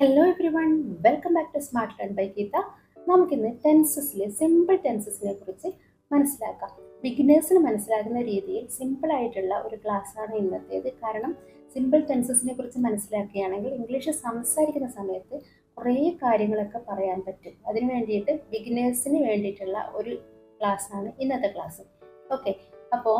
Hello everyone welcome back to smart learn by Geetha നമുക്കിന്ന് ടെൻസസിലെ simple ടെൻസസിനെ കുറിച്ച് മനസ്സിലാക്കാം. ബിഗിനേഴ്സിന് മനസ്സിലാകുന്ന രീതിയിൽ സിമ്പിൾ ആയിട്ടുള്ള ഒരു ക്ലാസ്സാണ് ഇന്നത്തേത്. കാരണം സിമ്പിൾ ടെൻസസിനെ കുറിച്ച് മനസ്സിലാക്കുകയാണെങ്കിൽ ഇംഗ്ലീഷ് സംസാരിക്കുന്ന സമയത്ത് കുറേ കാര്യങ്ങളൊക്കെ പറയാൻ പറ്റും. അതിന് വേണ്ടിയിട്ട് ബിഗിനേഴ്സിന് വേണ്ടിയിട്ടുള്ള ഒരു ക്ലാസ്സാണ് ഇന്നത്തെ ക്ലാസ്. ഓക്കെ അപ്പോൾ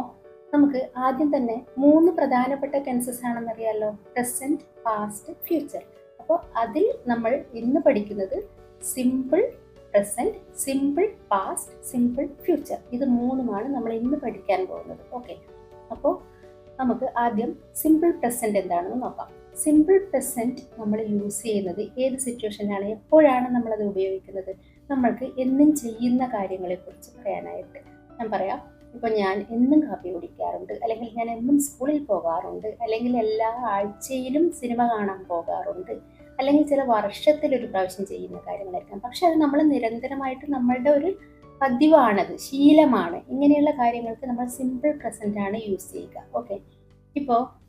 നമുക്ക് ആദ്യം തന്നെ മൂന്ന് പ്രധാനപ്പെട്ട ടെൻസസ് ആണെന്നറിയാലോ. പ്രസന്റ് പാസ്റ്റ് ഫ്യൂച്ചർ അപ്പോൾ അതിൽ നമ്മൾ ഇന്ന് പഠിക്കുന്നത് simple present simple past simple future ഇത് മൂന്നുമാണ് നമ്മൾ ഇന്ന് പഠിക്കാൻ പോകുന്നത്. ഓക്കെ അപ്പോൾ നമുക്ക് ആദ്യം സിമ്പിൾ പ്രസന്റ് എന്താണെന്ന് നോക്കാം. സിമ്പിൾ പ്രസന്റ് നമ്മൾ യൂസ് ചെയ്യുന്നത് ഏത് സിറ്റുവേഷനിലാണ് എപ്പോഴാണ് നമ്മളത് ഉപയോഗിക്കുന്നത്? നമ്മൾക്ക് എന്നും ചെയ്യുന്ന കാര്യങ്ങളെക്കുറിച്ച് പറയാനായിട്ട് ഞാൻ പറയാം. ഇപ്പോൾ ഞാൻ എന്നും കാപ്പി കുടിക്കാറുണ്ട്. അല്ലെങ്കിൽ ഞാൻ എന്നും സ്കൂളിൽ പോകാറുണ്ട്. അല്ലെങ്കിൽ എല്ലാ ആഴ്ചയിലും സിനിമ കാണാൻ പോകാറുണ്ട്. അല്ലെങ്കിൽ ചില വർഷത്തിൽ ഒരു പ്രാവശ്യം ചെയ്യുന്ന കാര്യങ്ങളായിരിക്കാം. പക്ഷെ അത് നമ്മൾ നിരന്തരമായിട്ട് നമ്മളുടെ ഒരു പതിവാണത് ശീലമാണ്. ഇങ്ങനെയുള്ള കാര്യങ്ങൾക്ക് നമ്മൾ സിമ്പിൾ പ്രസന്റ് ആണ് യൂസ് ചെയ്യുക. ഓക്കെ ഇപ്പോൾ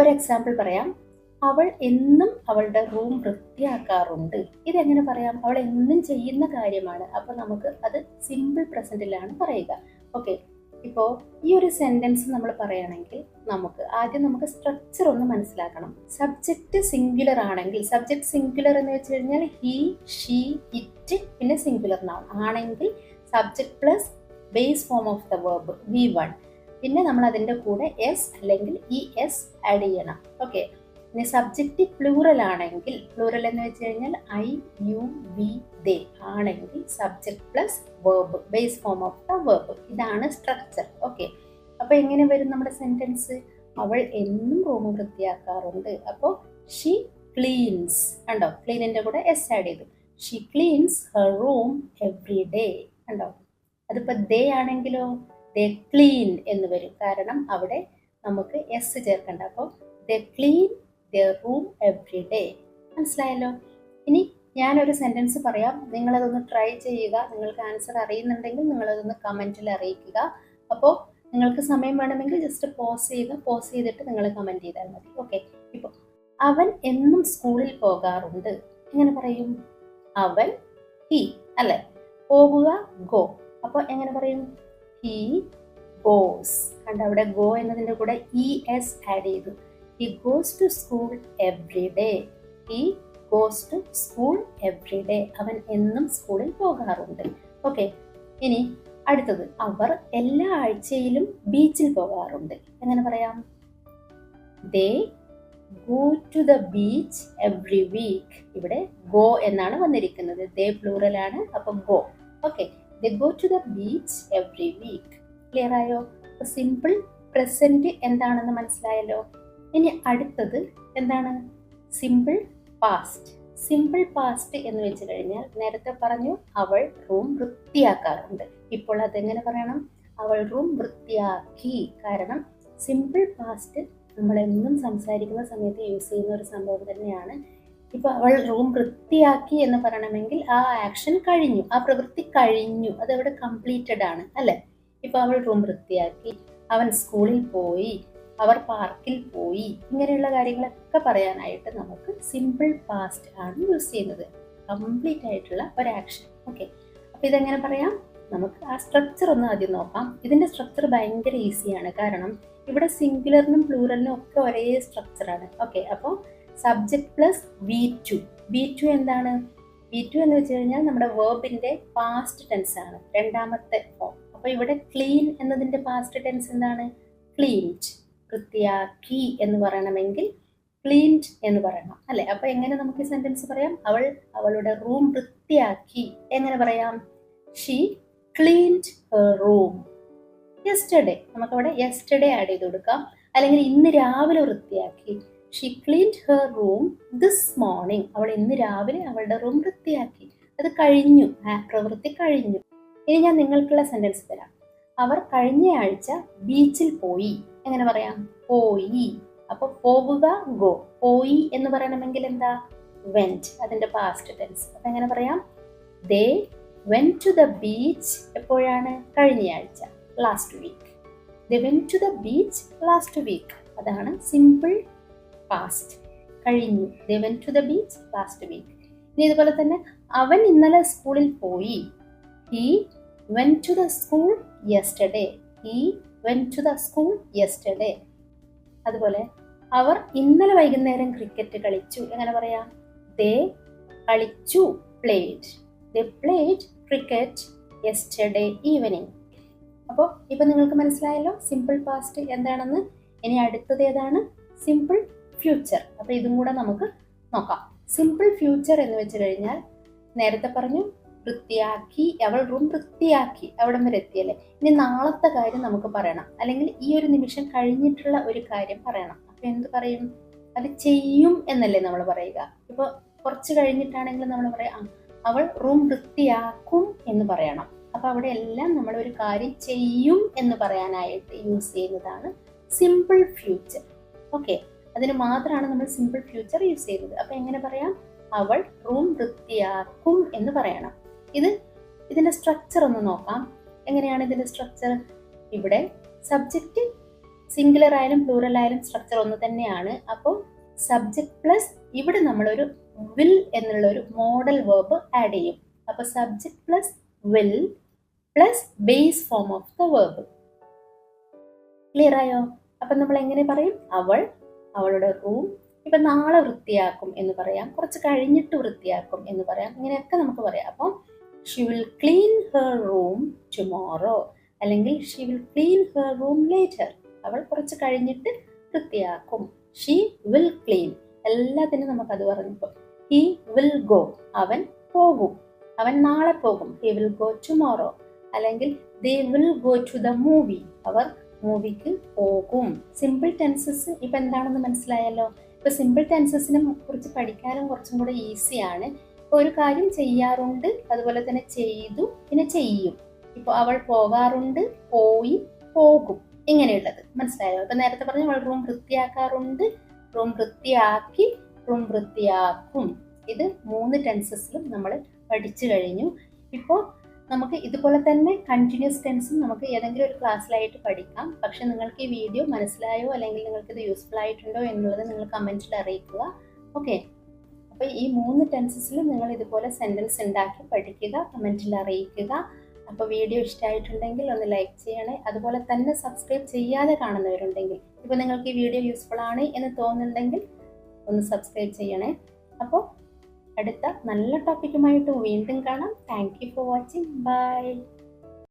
ഒരു എക്സാമ്പിൾ പറയാം. അവൾ എന്നും അവളുടെ റൂം വൃത്തിയാക്കാറുണ്ട്. ഇതെങ്ങനെ പറയാം? അവൾ എന്നും ചെയ്യുന്ന കാര്യമാണ്. അപ്പോൾ നമുക്ക് അത് സിമ്പിൾ പ്രസന്റിലാണ് പറയുക. ഓക്കെ ഇപ്പോൾ ഈ ഒരു സെന്റൻസ് നമ്മൾ പറയുകയാണെങ്കിൽ നമുക്ക് ആദ്യം നമുക്ക് സ്ട്രക്ചർ ഒന്ന് മനസ്സിലാക്കണം. സബ്ജക്റ്റ് സിംഗുലർ ആണെങ്കിൽ സബ്ജക്ട് സിംഗുലർ എന്ന് വെച്ച് കഴിഞ്ഞാൽ ഹി ഷീ ഇറ്റ് പിന്നെ സിംഗുലർ നൗൺ ആണെങ്കിൽ subject plus base form of the verb V one പിന്നെ നമ്മൾ അതിന്റെ കൂടെ എസ് അല്ലെങ്കിൽ ഇ എസ് ആഡ് ചെയ്യണം. ഓക്കെ ഇനി സബ്ജക്റ്റ് പ്ലൂറൽ ആണെങ്കിൽ പ്ലൂറൽ എന്ന് വെച്ച് കഴിഞ്ഞാൽ ഐ യു വി ദേ ആണെങ്കിൽ subject plus verb base form of the verb ഇതാണ് സ്ട്രക്ചർ ഓക്കെ അപ്പോൾ എങ്ങനെ വരും നമ്മുടെ സെന്റൻസ് അവൾ എന്നും റൂം വൃത്തിയാക്കാറുണ്ട്. അപ്പോൾ ഷീ ക്ലീൻസ് കണ്ടോ? ക്ലീനിന്റെ കൂടെ എസ് ആഡ് ചെയ്തു. She cleans her room every day കണ്ടോ? അതിപ്പോൾ ദേ ആണെങ്കിലോ? ദേ ക്ലീൻ എന്ന് വരും. കാരണം അവിടെ നമുക്ക് എസ് ചേർക്കണ്ട. അപ്പോൾ they clean their room every day മനസ്സിലായല്ലോ? ഇനി ഞാനൊരു സെന്റൻസ് പറയാം. നിങ്ങളതൊന്ന് ട്രൈ ചെയ്യുക. നിങ്ങൾക്ക് ആൻസർ അറിയുന്നുണ്ടെങ്കിൽ നിങ്ങളതൊന്ന് കമന്റിൽ അറിയിക്കുക. അപ്പോൾ നിങ്ങൾക്ക് സമയം വേണമെങ്കിൽ ജസ്റ്റ് പോസ് ചെയ്യുക. പോസ് ചെയ്തിട്ട് നിങ്ങൾ കമന്റ് ചെയ്താൽ മതി. ഓക്കെ ഇപ്പോൾ അവൻ എന്നും സ്കൂളിൽ പോകാറുണ്ട്. എങ്ങനെ പറയും? അവൻ ഹി അല്ലെ? പോകുക ഗോ അപ്പോൾ എങ്ങനെ പറയും? ഹി ഗോസ് കണ്ട അവിടെ ഗോ എന്നതിന്റെ കൂടെ ഇ എസ് ആഡ് ചെയ്തു. He goes to school every day he goes to school every day അവൻ എന്നും സ്കൂളിൽ പോകാറുണ്ട്. ഓക്കെ ഇനി അടുത്തത്. അവർ എല്ലാ ആഴ്ചയിലും ബീച്ചിൽ പോകാറുണ്ട്. എങ്ങനെ പറയാം? They go to the beach every week ഇവിടെ ഗോ എന്നാണ് വന്നിരിക്കുന്നത്. ദേ പ്ലൂറലാണ് അപ്പം go okay the go to the beach every week clear ആയോ? സിമ്പിൾ പ്രസന്റ് എന്താണെന്ന് മനസ്സിലായല്ലോ? ഇനി അടുത്തത് എന്താണ്? സിമ്പിൾ പാസ്റ്റ് സിമ്പിൾ പാസ്റ്റ് എന്ന് വെച്ച് കഴിഞ്ഞാൽ നേരത്തെ പറഞ്ഞു അവൾ റൂം വൃത്തിയാക്കാറുണ്ട്. ഇപ്പോൾ അതെങ്ങനെ പറയണം? അവൾ റൂം വൃത്തിയാക്കി. കാരണം സിമ്പിൾ പാസ്റ്റ് നമ്മൾ എന്നും സംസാരിക്കുന്ന സമയത്ത് യൂസ് ചെയ്യുന്ന ഒരു സംഭവം തന്നെയാണ്. ഇപ്പോൾ അവൾ റൂം വൃത്തിയാക്കി എന്ന് പറയണമെങ്കിൽ ആ ആക്ഷൻ കഴിഞ്ഞു. ആ പ്രവൃത്തി കഴിഞ്ഞു. അതവിടെ കംപ്ലീറ്റഡ് ആണ് അല്ലേ? ഇപ്പോൾ അവൾ റൂം വൃത്തിയാക്കി. അവൻ സ്കൂളിൽ പോയി. അവർ പാർക്കിൽ പോയി. ഇങ്ങനെയുള്ള കാര്യങ്ങളൊക്കെ പറയാനായിട്ട് നമുക്ക് സിമ്പിൾ പാസ്റ്റ് ആണ് യൂസ് ചെയ്യുന്നത്. കംപ്ലീറ്റ് ആയിട്ടുള്ള ഒരു ആക്ഷൻ ഓക്കെ അപ്പോൾ ഇതെങ്ങനെ പറയാം? നമുക്ക് ആ സ്ട്രക്ചർ ഒന്ന് ആദ്യം നോക്കാം. ഇതിന്റെ സ്ട്രക്ചർ ഭയങ്കര ഈസിയാണ് കാരണം ഇവിടെ സിംഗുലറിനും പ്ലൂറലിനും ഒക്കെ ഒരേ സ്ട്രക്ചറാണ് ഓക്കെ അപ്പോൾ subject plus V two V two എന്താണ്? വി ടു എന്ന് വെച്ച് കഴിഞ്ഞാൽ നമ്മുടെ വേർബിന്റെ പാസ്റ്റ് ടെൻസ് ആണ്. രണ്ടാമത്തെ ഫോം അപ്പോൾ ഇവിടെ ക്ലീൻ എന്നതിന്റെ പാസ്റ്റ് ടെൻസ് എന്താണ്? ക്ലീൻഡ് വൃത്തിയാക്കി എന്ന് പറയണമെങ്കിൽ ക്ലീൻഡ് എന്ന് പറയണം. അല്ലെ? അപ്പൊ എങ്ങനെ നമുക്ക് ഈ സെന്റൻസ് പറയാം? അവൾ അവളുടെ റൂം വൃത്തിയാക്കി. എങ്ങനെ പറയാം? ഷീ ക്ലീൻഡ് റൂം യെസ്റ്റർഡേ നമുക്ക് അവിടെ യെസ്റ്റർഡേ ആഡ് ചെയ്ത് കൊടുക്കാം. അല്ലെങ്കിൽ ഇന്ന് രാവിലെ വൃത്തിയാക്കി. She cleaned her room this morning അവൾ ഇന്ന് രാവിലെ അവളുടെ റൂം വൃത്തിയാക്കി. അത് കഴിഞ്ഞു. ആ പ്രവൃത്തി കഴിഞ്ഞു. ഇനി ഞാൻ നിങ്ങൾക്കുള്ള സെന്റൻസ് തരാം. അവർ കഴിഞ്ഞയാഴ്ച ബീച്ചിൽ പോയി. എങ്ങനെ പറയാം? പോയി. അപ്പൊ പോവുക ഗോ പോയി എന്ന് പറയണമെങ്കിൽ എന്താ? വെന്റ് അതിന്റെ പാസ്റ്റ് ടെൻസ് അപ്പൊ എങ്ങനെ പറയാം? They went to the beach എപ്പോഴാണ്? കഴിഞ്ഞയാഴ്ച last week they went to the beach last week അതാണ് സിമ്പിൾ പാസ്റ്റ് കഴിഞ്ഞു. They went to the beach last week ഇനി ഇതുപോലെ തന്നെ അവൻ ഇന്നലെ സ്കൂളിൽ പോയി. He went to the school yesterday he went to the school yesterday അതുപോലെ അവർ ഇന്നലെ വൈകുന്നേരം ക്രിക്കറ്റ് കളിച്ചു. എങ്ങനെ പറയാം? ദേ കളിച്ചു played they played cricket yesterday evening അപ്പോൾ ഇപ്പം നിങ്ങൾക്ക് മനസ്സിലായല്ലോ സിമ്പിൾ പാസ്റ്റ് എന്താണെന്ന്. ഇനി അടുത്തത് ഏതാണ്? സിമ്പിൾ ഫ്യൂച്ചർ അപ്പോൾ ഇതും കൂടെ നമുക്ക് നോക്കാം. സിമ്പിൾ ഫ്യൂച്ചർ എന്ന് വെച്ച് കഴിഞ്ഞാൽ നേരത്തെ പറഞ്ഞു വൃത്തിയാക്കി അവൾ റൂം വൃത്തിയാക്കി അവിടം വരെ എത്തിയല്ലേ? ഇനി നാളത്തെ കാര്യം നമുക്ക് പറയണം. അല്ലെങ്കിൽ ഈ ഒരു നിമിഷം കഴിഞ്ഞിട്ടുള്ള ഒരു കാര്യം പറയണം. അപ്പൊ എന്ത് പറയും? അത് ചെയ്യും എന്നല്ലേ നമ്മൾ പറയുക. ഇപ്പൊ കുറച്ച് കഴിഞ്ഞിട്ടാണെങ്കിൽ നമ്മൾ പറയാം "ആ, അവൾ റൂം വൃത്തിയാക്കും എന്ന് പറയണം. അപ്പൊ അവിടെ എല്ലാം നമ്മൾ ഒരു കാര്യം ചെയ്യും എന്ന് പറയാനായിട്ട് യൂസ് ചെയ്യുന്നതാണ് സിമ്പിൾ ഫ്യൂച്ചർ ഓക്കെ അതിന് മാത്രമാണ് നമ്മൾ സിമ്പിൾ ഫ്യൂച്ചർ യൂസ് ചെയ്യുന്നത്. അപ്പൊ എങ്ങനെ പറയാം? അവൾ റൂം വൃത്തിയാക്കും എന്ന് പറയണം. ഇത് ഇതിന്റെ സ്ട്രക്ചർ ഒന്ന് നോക്കാം. എങ്ങനെയാണ് ഇതിന്റെ സ്ട്രക്ചർ ഇവിടെ സബ്ജക്റ്റ് സിംഗുലർ ആയാലും പ്ലൂറൽ ആയാലും സ്ട്രക്ചർ ഒന്ന് തന്നെയാണ്. അപ്പോൾ സബ്ജക്ട് പ്ലസ് ഇവിടെ നമ്മളൊരു വിൽ എന്നുള്ള ഒരു മോഡൽ വേർബ് ആഡ് ചെയ്യും. അപ്പോൾ subject plus will plus base form of the verb clear ആയോ? അപ്പം നമ്മൾ എങ്ങനെ പറയും? അവൾ അവളുടെ റൂം ഇപ്പൊ നാളെ വൃത്തിയാക്കും എന്ന് പറയാം. കുറച്ച് കഴിഞ്ഞിട്ട് വൃത്തിയാക്കും എന്ന് പറയാം. ഇങ്ങനെയൊക്കെ നമുക്ക് പറയാം. അപ്പം she will clean her room tomorrow അല്ലെങ്കിൽ she will clean her room later അവൾ കുറച്ച് കഴിഞ്ഞിട്ട് വൃത്തിയാക്കും ഷീ വിൽ ക്ലീൻ എല്ലാത്തിനും നമുക്ക് അത് പറഞ്ഞപ്പോൾ ഹി വിൽ ഗോ അവൻ പോകും. അവൻ നാളെ പോകും. ഹി വിൽ ഗോ ടുമോറോ അല്ലെങ്കിൽ they will go to the movie അവർ മൂവിക്ക് പോകും. സിമ്പിൾ ടെൻസസ് ഇപ്പം എന്താണെന്ന് മനസ്സിലായല്ലോ? ഇപ്പം സിമ്പിൾ ടെൻസസിനെ കുറിച്ച് പഠിക്കാനും കുറച്ചും കൂടെ ഈസിയാണ് ഒരു കാര്യം ചെയ്യാറുണ്ട് അതുപോലെ തന്നെ ചെയ്തു പിന്നെ ചെയ്യും. ഇപ്പൊ അവൾ പോകാറുണ്ട് പോയി പോകും. ഇങ്ങനെയുള്ളത്. മനസ്സിലായോ? ഇപ്പൊ നേരത്തെ പറഞ്ഞു അവൾ റൂം വൃത്തിയാക്കാറുണ്ട് റൂം വൃത്തിയാക്കി റൂം വൃത്തിയാക്കും. ഇത് മൂന്ന് ടെൻസസിലും നമ്മൾ പഠിച്ചു കഴിഞ്ഞു. ഇപ്പോൾ നമുക്ക് ഇതുപോലെ തന്നെ കണ്ടിന്യൂസ് ടെൻസും നമുക്ക് ഏതെങ്കിലും ഒരു ക്ലാസ്സിലായിട്ട് പഠിക്കാം. പക്ഷെ നിങ്ങൾക്ക് ഈ വീഡിയോ മനസ്സിലായോ? അല്ലെങ്കിൽ നിങ്ങൾക്ക് ഇത് യൂസ്ഫുൾ ആയിട്ടുണ്ടോ എന്നുള്ളത് നിങ്ങൾ കമന്റിൽ അറിയിക്കുക. ഓക്കെ അപ്പോൾ ഈ മൂന്ന് ടെൻസസിലും നിങ്ങൾ ഇതുപോലെ സെന്റൻസ് ഉണ്ടാക്കി പഠിക്കുക കമന്റിൽ അറിയിക്കുക. അപ്പോൾ വീഡിയോ ഇഷ്ടമായിട്ടുണ്ടെങ്കിൽ ഒന്ന് ലൈക്ക് ചെയ്യണേ. അതുപോലെ തന്നെ സബ്സ്ക്രൈബ് ചെയ്യാതെ കാണുന്നവരുണ്ടെങ്കിൽ ഇപ്പോൾ നിങ്ങൾക്ക് ഈ വീഡിയോ യൂസ്ഫുൾ ആണ് എന്ന് തോന്നുന്നുണ്ടെങ്കിൽ ഒന്ന് സബ്സ്ക്രൈബ് ചെയ്യണേ. അപ്പോൾ അടുത്ത നല്ല ടോപ്പിക്കുമായിട്ട് വീണ്ടും കാണാം. Thank you for watching bye